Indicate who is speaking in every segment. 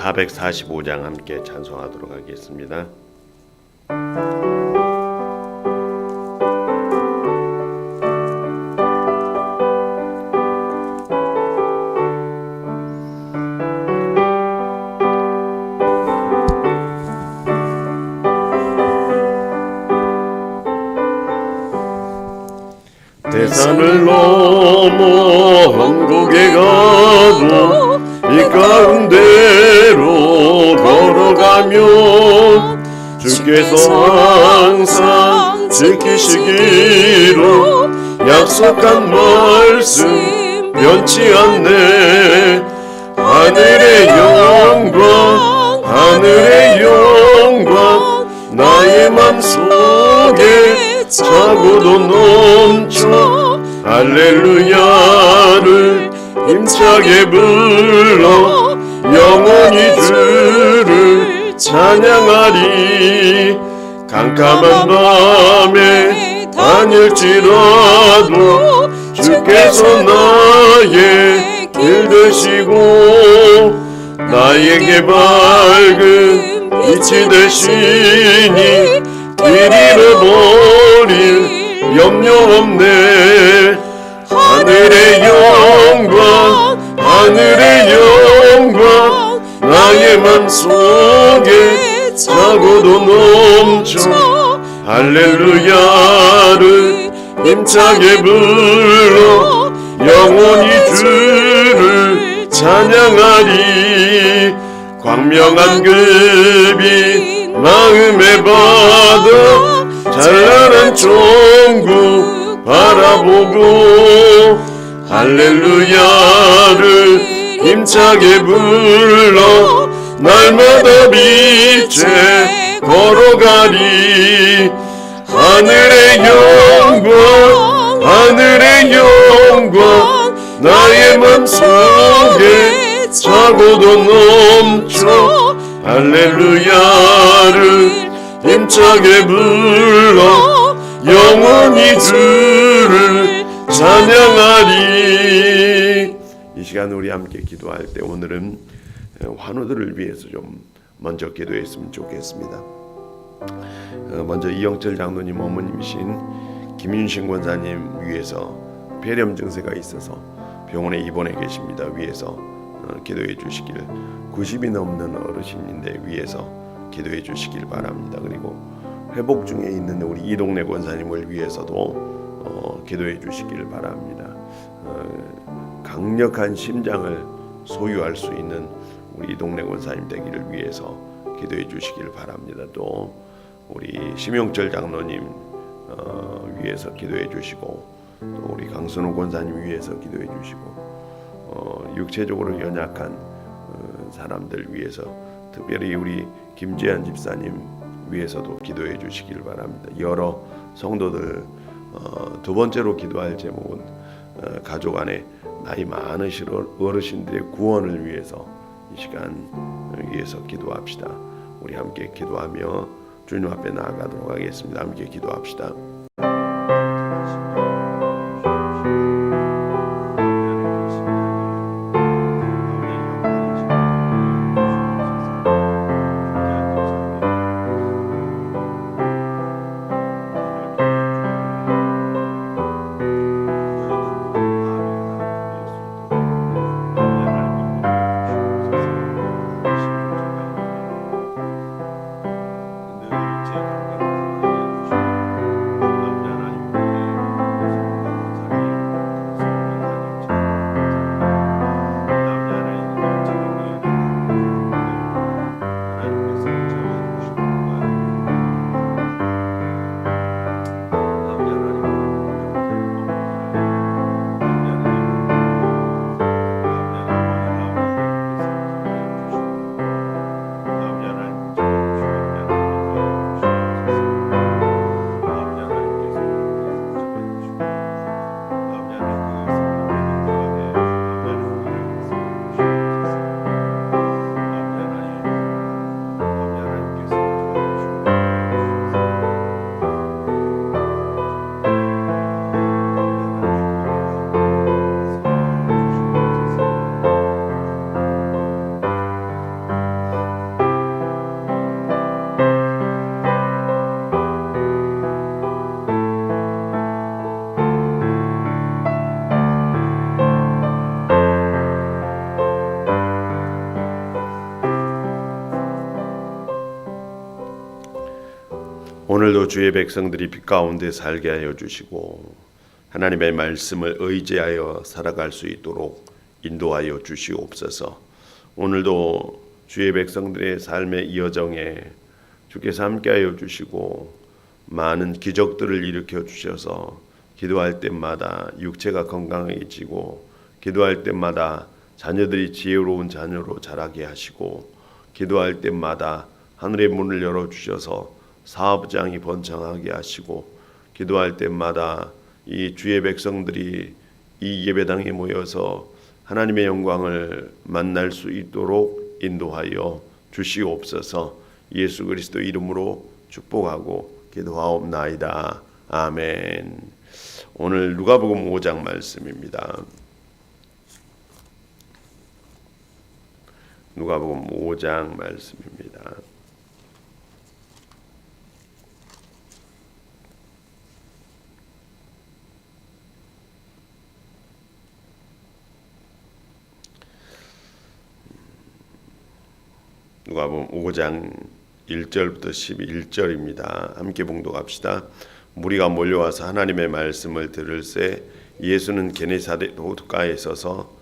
Speaker 1: 445장 함께 찬송하도록 하겠습니다. 대산을 넘어 한국에 가도 이 가운데로 걸어가면 주께서 항상 지키시기로 약속한 말씀 변치 않네. 하늘의 영광 하늘의 영광 나의 맘속에 차고도 넘쳐 할렐루야를 힘차게 불러 영원히 주를 찬양하리. 깜깜한 밤에 다닐지라도 주께서 나의 길 되시고 나에게 밝은 빛이 되시니 길 잃어버릴 염려 없네. 하늘의 영광 하늘의 영광 나의 맘속에 차고도 넘쳐. 할렐루야를 힘차게 불러 영원히 주를 찬양하리. 광명한 급이 마음에 받아 찬란한 종구 바라보고 할렐루야를 힘차게 불러 날마다 빛에 걸어가리. 하늘의 영광 하늘의 영광 나의 맘속에 차고도 넘쳐 할렐루야를 힘차게 불러 영원히 주를 찬양하리 이 시간 우리 함께 기도할 때 오늘은 환우들을 위해서 좀 먼저 기도했으면 좋겠습니다. 어, 먼저 이영철 장로님 어머님이신 김윤신 권사님 위해서 폐렴 증세가 있어서 병원에 입원해 계십니다. 위해서 어, 기도해 주시길 90이 넘는 어르신인데 위해서 기도해 주시길 바랍니다. 그리고 회복 중에 있는 우리 이동래 권사님을 위해서도 어, 기도해 주시길 바랍니다. 어, 강력한 심장을 소유할 수 있는 우리 이동래 권사님 되기를 위해서 기도해 주시길 바랍니다. 또 우리 심용철 장로님 어, 위해서 기도해 주시고 또 우리 강선호 권사님 위해서 기도해 주시고 어, 육체적으로 연약한 어, 사람들 위해서 특별히 우리 김재한 집사님 위해서도 기도해 주시길 바랍니다. 여러 성도들 어, 두 번째로 기도할 제목은 어, 가족 안에 나이 많으신 어르신들의 구원을 위해서 이 시간 위해서 기도합시다. 우리 함께 기도하며 주님 앞에 나아가도록 하겠습니다. 함께 기도합시다. 오늘도 주의 백성들이 빛 가운데 살게 하여 주시고 하나님의 말씀을 의지하여 살아갈 수 있도록 인도하여 주시옵소서. 오늘도 주의 백성들의 삶의 여정에 주께서 함께하여 주시고 많은 기적들을 일으켜 주셔서 기도할 때마다 육체가 건강해지고 기도할 때마다 자녀들이 지혜로운 자녀로 자라게 하시고 기도할 때마다 하늘의 문을 열어 주셔서 사업장이 번창하게 하시고 기도할 때마다 이 주의 백성들이 이 예배당에 모여서 하나님의 영광을 만날 수 있도록 인도하여 주시옵소서. 예수 그리스도 이름으로 축복하고 기도하옵나이다. 아멘. 오늘 누가복음 5장 말씀입니다. 누가복음 5장 말씀입니다. 누가복음 5장 1절부터 11절입니다. 함께 봉독합시다. 무리가 몰려와서 하나님의 말씀을 들을새 예수는 게네사렛 호숫가에 서서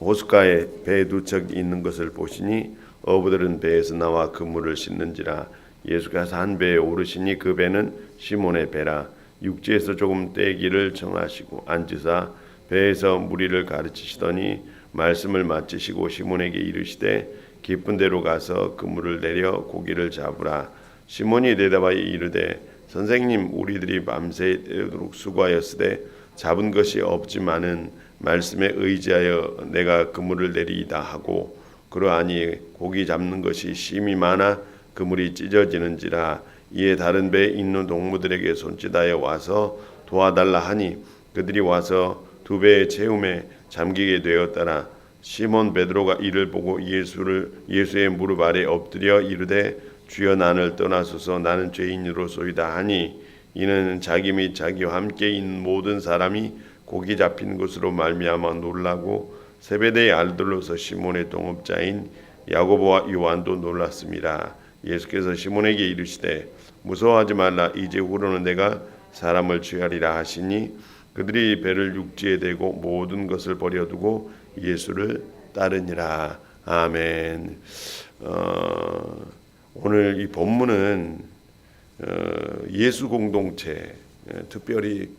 Speaker 1: 호숫가에 배 두 척 있는 것을 보시니 어부들은 배에서 나와 그물을 싣는지라 예수가 한 배에 오르시니 그 배는 시몬의 배라 육지에서 조금 떼기를 정하시고 앉으사 배에서 무리를 가르치시더니 말씀을 마치시고 시몬에게 이르시되 깊은 데로 가서 그물을 내려 고기를 잡으라. 시몬이 대답하여 이르되 선생님 우리들이 밤새도록 수고하였으되 잡은 것이 없지만은 말씀에 의지하여 내가 그물을 내리이다 하고 그러하니 고기 잡는 것이 심히 많아 그물이 찢어지는지라 이에 다른 배에 있는 동무들에게 손짓하여 와서 도와달라 하니 그들이 와서 두 배의 채움에 잠기게 되었더라 시몬 베드로가 이를 보고 예수를 예수의 무릎 아래 엎드려 이르되 주여 나를 떠나소서. 나는 죄인으로소이다. 하니 이는 자기 및 자기와 함께 있는 모든 사람이 고기 잡힌 것으로 말미암아 놀라고 세베대의 아들로서 시몬의 동업자인 야고보와 요한도 놀랐습니다. 예수께서 시몬에게 이르시되 무서워하지 말라. 이제 후로는 내가 사람을 취하리라 하시니 그들이 배를 육지에 대고 모든 것을 버려두고 예수를 따르니라. 아멘. 어, 오늘 이 본문은 어, 예수 공동체, 예, 특별히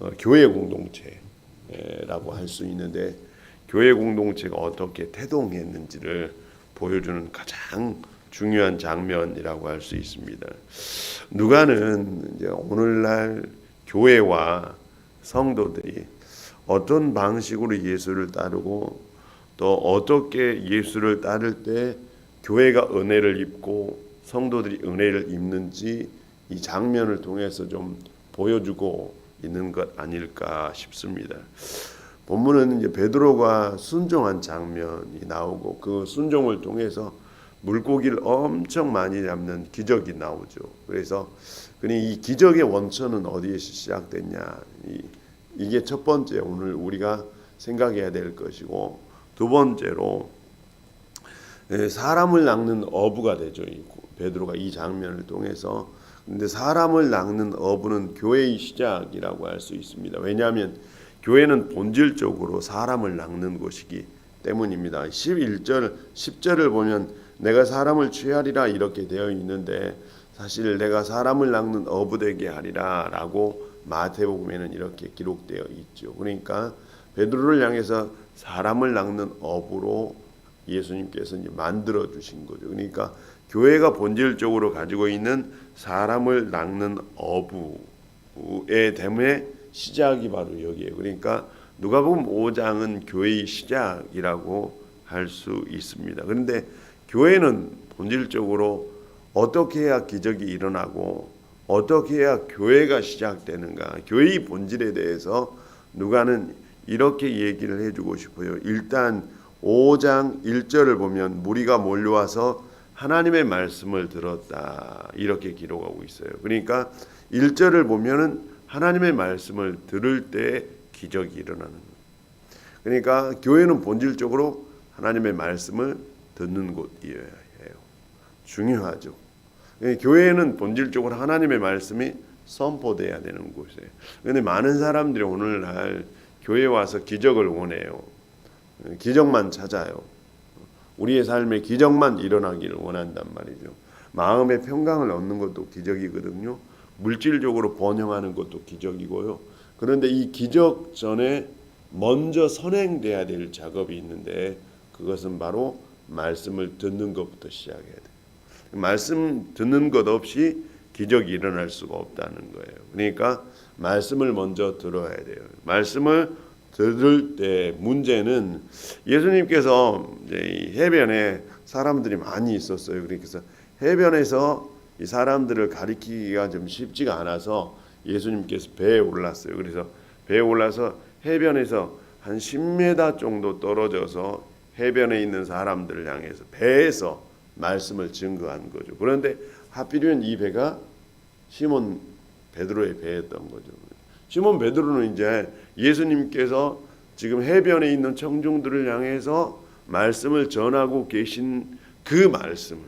Speaker 1: 어, 교회 공동체라고 할 수 있는데 교회 공동체가 어떻게 태동했는지를 보여주는 가장 중요한 장면이라고 할 수 있습니다. 누가는 이제 오늘날 교회와 성도들이 어떤 방식으로 예수를 따르고 또 어떻게 예수를 따를 때 교회가 은혜를 입고 성도들이 은혜를 입는지 이 장면을 통해서 좀 보여주고 있는 것 아닐까 싶습니다. 본문은 이제 베드로가 순종한 장면이 나오고 그 순종을 통해서 물고기를 엄청 많이 잡는 기적이 나오죠. 그래서 그니 이 기적의 원천은 어디에서 시작됐냐? 이, 이게 첫 번째 오늘 우리가 생각해야 될 것이고 두 번째로 예, 사람을 낚는 어부가 되죠. 베드로가 이 장면을 통해서 근데 사람을 낚는 어부는 교회의 시작이라고 할 수 있습니다. 왜냐하면 교회는 본질적으로 사람을 낚는 곳이기 때문입니다. 11절 10절을 보면 내가 사람을 취하리라 이렇게 되어 있는데 사실 내가 사람을 낚는 어부 되게 하리라라고 마태복음에는 이렇게 기록되어 있죠. 그러니까 베드로를 향해서 사람을 낚는 어부로 예수님께서 이제 만들어 주신 거죠. 그러니까 교회가 본질적으로 가지고 있는 사람을 낚는 어부의 됨의 시작이 바로 여기에요. 그러니까 누가복음 5장은 교회의 시작이라고 할 수 있습니다. 그런데 교회는 본질적으로 어떻게 해야 기적이 일어나고 어떻게 해야 교회가 시작되는가? 교회의 본질에 대해서 누가는 이렇게 얘기를 해주고 싶어요. 일단 5장 1절을 보면 무리가 몰려와서 하나님의 말씀을 들었다 이렇게 기록하고 있어요. 그러니까 1절을 보면은 하나님의 말씀을 들을 때 기적이 일어나는 거예요. 그러니까 교회는 본질적으로 하나님의 말씀을 듣는 곳이어야 해요. 중요하죠. 예, 교회는 본질적으로 하나님의 말씀이 선포돼야 되는 곳이에요. 그런데 많은 사람들이 오늘날 교회 와서 기적을 원해요. 예, 기적만 찾아요. 우리의 삶에 기적만 일어나기를 원한단 말이죠. 마음의 평강을 얻는 것도 기적이거든요. 물질적으로 번영하는 것도 기적이고요. 그런데 이 기적 전에 먼저 선행돼야 될 작업이 있는데 그것은 바로 말씀을 듣는 것부터 시작해야 돼요. 말씀 듣는 것 없이 기적이 일어날 수가 없다는 거예요. 그러니까 말씀을 먼저 들어야 돼요. 말씀을 들을 때 문제는 예수님께서 해변에 사람들이 많이 있었어요. 그래서 해변에서 이 사람들을 가리키기가 좀 쉽지가 않아서 예수님께서 배에 올랐어요. 그래서 배에 올라서 해변에서 한 10m 정도 떨어져서 해변에 있는 사람들을 향해서 배에서 말씀을 증거한 거죠. 그런데 하필이면 이 배가 시몬 베드로의 배였던 거죠. 시몬 베드로는 이제 예수님께서 지금 해변에 있는 청중들을 향해서 말씀을 전하고 계신 그 말씀을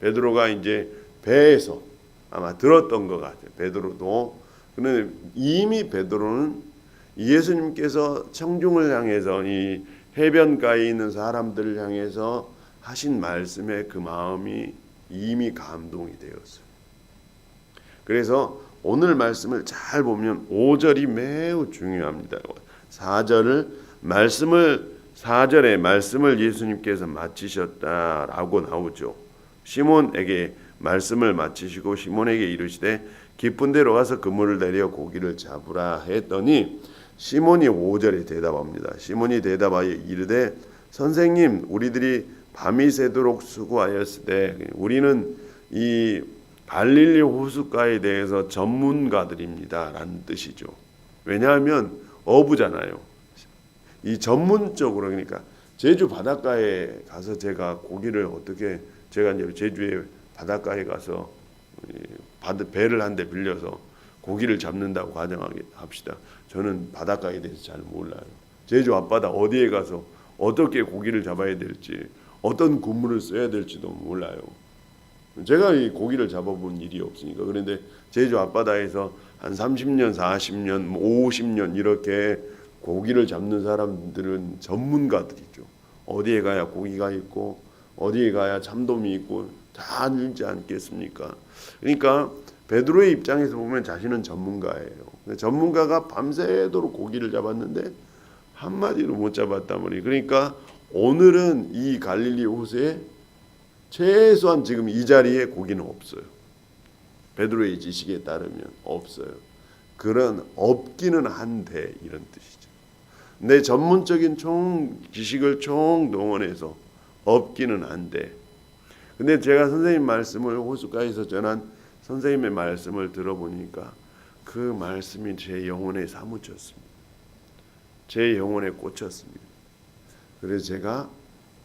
Speaker 1: 베드로가 이제 배에서 아마 들었던 것 같아요. 베드로도 그런데 이미 베드로는 예수님께서 청중을 향해서 이 해변가에 있는 사람들을 향해서 하신 말씀에 그 마음이 이미 감동이 되었어요. 그래서 오늘 말씀을 잘 보면 5절이 매우 중요합니다. 4절을 말씀을 4절에 말씀을 예수님께서 마치셨다라고 나오죠. 시몬에게 말씀을 마치시고 시몬에게 이르시되 깊은 데로 가서 그물을 내려 고기를 잡으라 했더니 시몬이 5절에 대답합니다. 시몬이 대답하여 이르되 선생님 우리들이 밤이 새도록 수고하였으되 우리는 이 갈릴리 호숫가에 대해서 전문가들입니다라는 뜻이죠. 왜냐하면 어부잖아요. 이 전문적으로 그러니까 제주 바닷가에 가서 제가 고기를 어떻게 제가 이제 제주에 바닷가에 가서 배를 한 대 빌려서 고기를 잡는다고 가정하게 합시다. 저는 바닷가에 대해서 잘 몰라요. 제주 앞바다 어디에 가서 어떻게 고기를 잡아야 될지 어떤 군무를 써야 될지도 몰라요. 제가 이 고기를 잡아본 일이 없으니까 그런데 제주 앞바다에서 한 30년, 40년, 50년 뭐 이렇게 고기를 잡는 사람들은 전문가들이죠. 어디에 가야 고기가 있고 어디에 가야 참돔이 있고 다 알지 않겠습니까? 그러니까 베드로의 입장에서 보면 자신은 전문가예요. 전문가가 밤새도록 고기를 잡았는데 한 마디도 못 잡았단 말이에요. 그러니까 오늘은 이 갈릴리 호수에 최소한 지금 이 자리에 고기는 없어요. 베드로의 지식에 따르면 없어요. 그런 없기는 한데 이런 뜻이죠. 내 전문적인 총 지식을 총 동원해서 없기는 한데 근데 제가 선생님 말씀을 호숫가에서 전한 선생님의 말씀을 들어보니까 그 말씀이 제 영혼에 사무쳤습니다. 제 영혼에 꽂혔습니다. 그래서 제가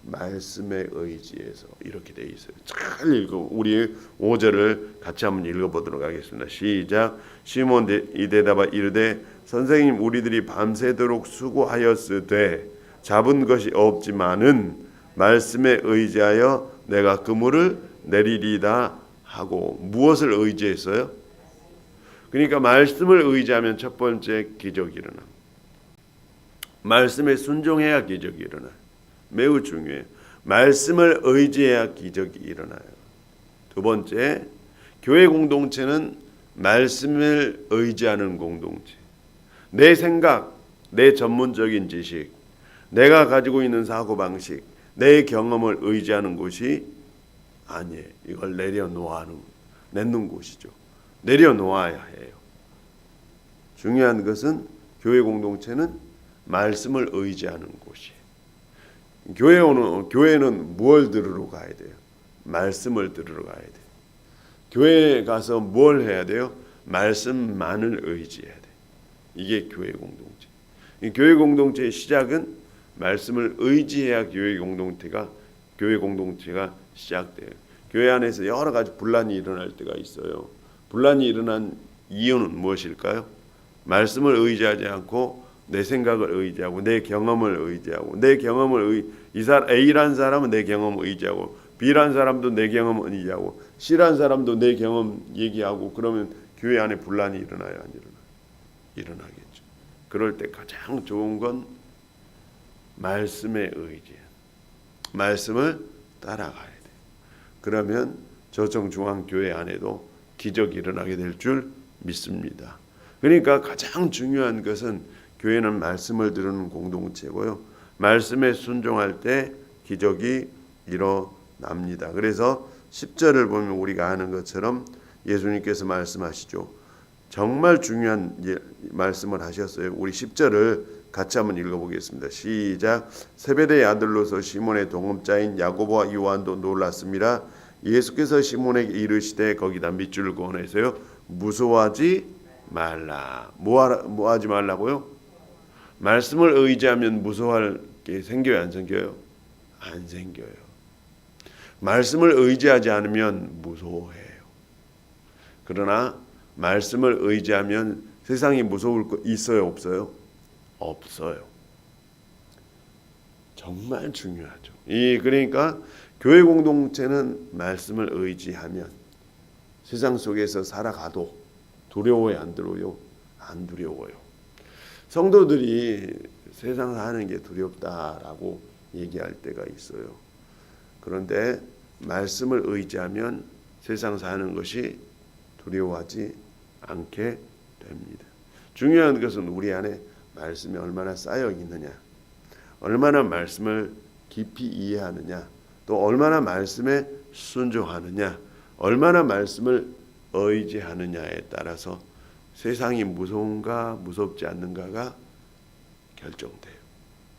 Speaker 1: 말씀에 의지해서 이렇게 돼 있어요. 잘 읽어. 우리 5절을 같이 한번 읽어 보도록 하겠습니다. 시작. 시몬 이 대답아 이르되 선생님 우리들이 밤새도록 수고하였으되 잡은 것이 없지만은 말씀에 의지하여 내가 그물을 내리리다 하고 무엇을 의지했어요? 그러니까 말씀을 의지하면 첫 번째 기적이 일어나. 말씀에 순종해야 기적이 일어나. 매우 중요해요. 말씀을 의지해야 기적이 일어나요. 두 번째, 교회 공동체는 말씀을 의지하는 공동체. 내 생각, 내 전문적인 지식, 내가 가지고 있는 사고 방식, 내 경험을 의지하는 곳이 아니에요. 이걸 내려놓아는 내는 곳이죠. 내려놓아야 해요. 중요한 것은 교회 공동체는 말씀을 의지하는 곳이에요. 교회 오는 교회는 뭘 들으러 가야 돼요? 말씀을 들으러 가야 돼요. 교회에 가서 뭘 해야 돼요? 말씀만을 의지해야 돼. 이게 교회 공동체. 이 교회 공동체의 시작은 말씀을 의지해야 교회 공동체가 교회 공동체가 시작돼요. 교회 안에서 여러 가지 분란이 일어날 때가 있어요. 분란이 일어난 이유는 무엇일까요? 말씀을 의지하지 않고 내 생각을 의지하고 내 경험을 의지하고 내 경험을 의, 이 사람 A란 사람은 내 경험을 의지하고 B란 사람도 내 경험을 의지하고 싫어하는 사람도 내 경험 얘기하고 그러면 교회 안에 분란이 일어나요, 안 일어나요? 일어나겠죠. 그럴 때 가장 좋은 건 말씀의 의지. 말씀을 따라가야 돼. 그러면 저정 중앙 교회 안에도 기적이 일어나게 될 줄 믿습니다. 그러니까 가장 중요한 것은 교회는 말씀을 들은 공동체고요. 말씀에 순종할 때 기적이 일어납니다. 그래서 10절을 보면 우리가 아는 것처럼 예수님께서 말씀하시죠. 정말 중요한 예- 말씀을 하셨어요. 우리 10절을 같이 한번 읽어보겠습니다. 시작. 세베대의 아들로서 시몬의 동업자인 야고보와 요한도 놀랐습니다. 예수께서 시몬에게 이르시되 거기다 밑줄을 그어내세요. 무서워하지 말라. 뭐하지 말라고요? 말씀을 의지하면 무서워할 게 생겨요, 안 생겨요? 안 생겨요. 말씀을 의지하지 않으면 무서워해요. 그러나 말씀을 의지하면 세상이 무서울 거 있어요, 없어요? 없어요. 정말 중요하죠. 이 그러니까 교회 공동체는 말씀을 의지하면 세상 속에서 살아가도 두려워요, 안 두려워요? 안 두려워요. 성도들이 세상 사는 게 두렵다라고 얘기할 때가 있어요. 그런데 말씀을 의지하면 세상 사는 것이 두려워하지 않게 됩니다. 중요한 것은 우리 안에 말씀이 얼마나 쌓여 있느냐, 얼마나 말씀을 깊이 이해하느냐, 또 얼마나 말씀에 순종하느냐, 얼마나 말씀을 의지하느냐에 따라서 세상이 무서운가 무섭지 않는가가 결정돼요.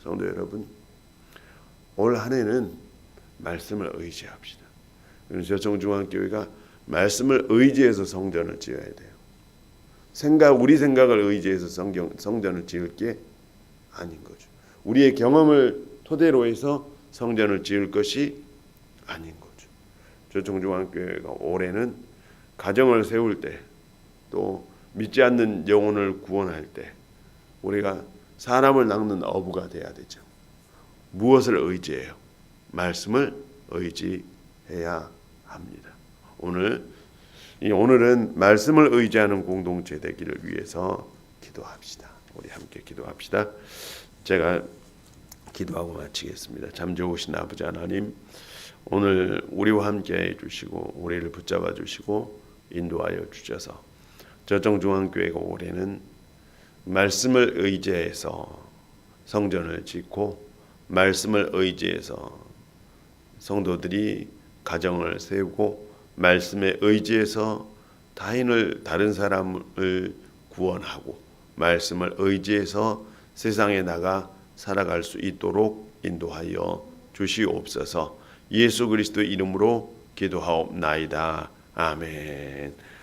Speaker 1: 성도 여러분, 올 한해는 말씀을 의지합시다. 그래서 정중앙교회가 말씀을 의지해서 성전을 지어야 돼요. 생각 우리 생각을 의지해서 성경 성전을 지을 게 아닌 거죠. 우리의 경험을 토대로 해서 성전을 지을 것이 아닌 거죠. 조정중앙교회가 올해는 가정을 세울 때또 믿지 않는 영혼을 구원할 때 우리가 사람을 낚는 어부가 돼야 되죠. 무엇을 의지해요? 말씀을 의지해야 합니다. 오늘 이 오늘은 말씀을 의지하는 공동체 되기를 위해서 기도합시다. 우리 함께 기도합시다. 제가 기도하고 마치겠습니다. 참 좋으신 아버지 하나님, 오늘 우리와 함께 해주시고 우리를 붙잡아 주시고 인도하여 주셔서 저정중앙교회가 올해는 말씀을 의지해서 성전을 짓고 말씀을 의지해서 성도들이 가정을 세우고 말씀에 의지해서 타인을 다른 사람을 구원하고 말씀을 의지해서 세상에 나가 살아갈 수 있도록 인도하여 주시옵소서. 예수 그리스도 이름으로 기도하옵나이다. 아멘.